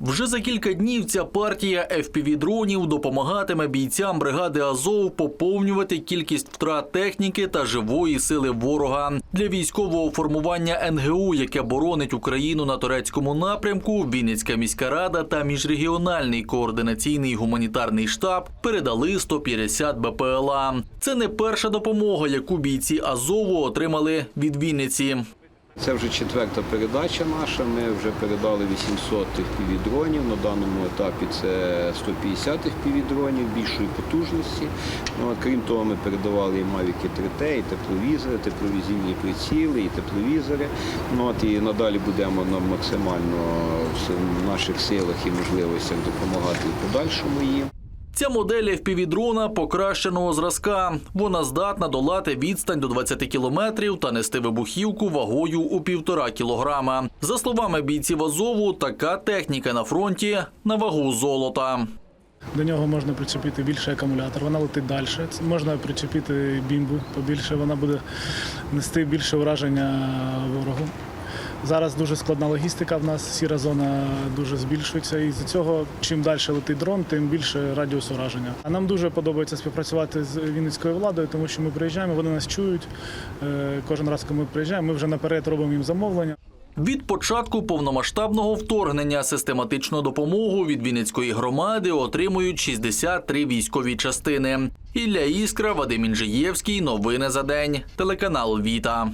Вже за кілька днів ця партія FPV-дронів допомагатиме бійцям бригади Азов поповнювати кількість втрат техніки та живої сили ворога для військового формування НГУ, яке боронить Україну на турецькому напрямку. Вінницька міська рада та міжрегіональний координаційний гуманітарний штаб передали 150 БПЛА. Це не перша допомога, яку бійці Азову отримали від Вінниці. Це вже четверта передача наша. Ми вже передали 800 FPV-дронів. На даному етапі це 150 FPV-дронів більшої потужності. Ну, крім того, ми передавали і Mavic 3T, і тепловізори, тепловізійні приціли, і тепловізори. Ну, от, і надалі будемо нам максимально в наших силах і можливостях допомагати в подальшому їм. Ця модель FPV-дрона покращеного зразка. Вона здатна долати відстань до 20 кілометрів та нести вибухівку вагою у півтора кілограма. За словами бійців Азову, така техніка на фронті на вагу золота. До нього можна причепити більший акумулятор, вона летить далі. Можна причепити бімбу побільше, вона буде нести більше ураження ворогу. Зараз дуже складна логістика в нас, сіра зона дуже збільшується, і з цього чим далі летить дрон, тим більше радіус ураження. А нам дуже подобається співпрацювати з Вінницькою владою, тому що ми приїжджаємо, вони нас чують. Е, Кожен раз, коли ми приїжджаємо, ми вже наперед робимо їм замовлення. Від початку повномасштабного вторгнення систематичну допомогу від Вінницької громади отримують 63 військові частини. Ілля Іскра, Вадим Інжиєвський. Новини за день. Телеканал Віта.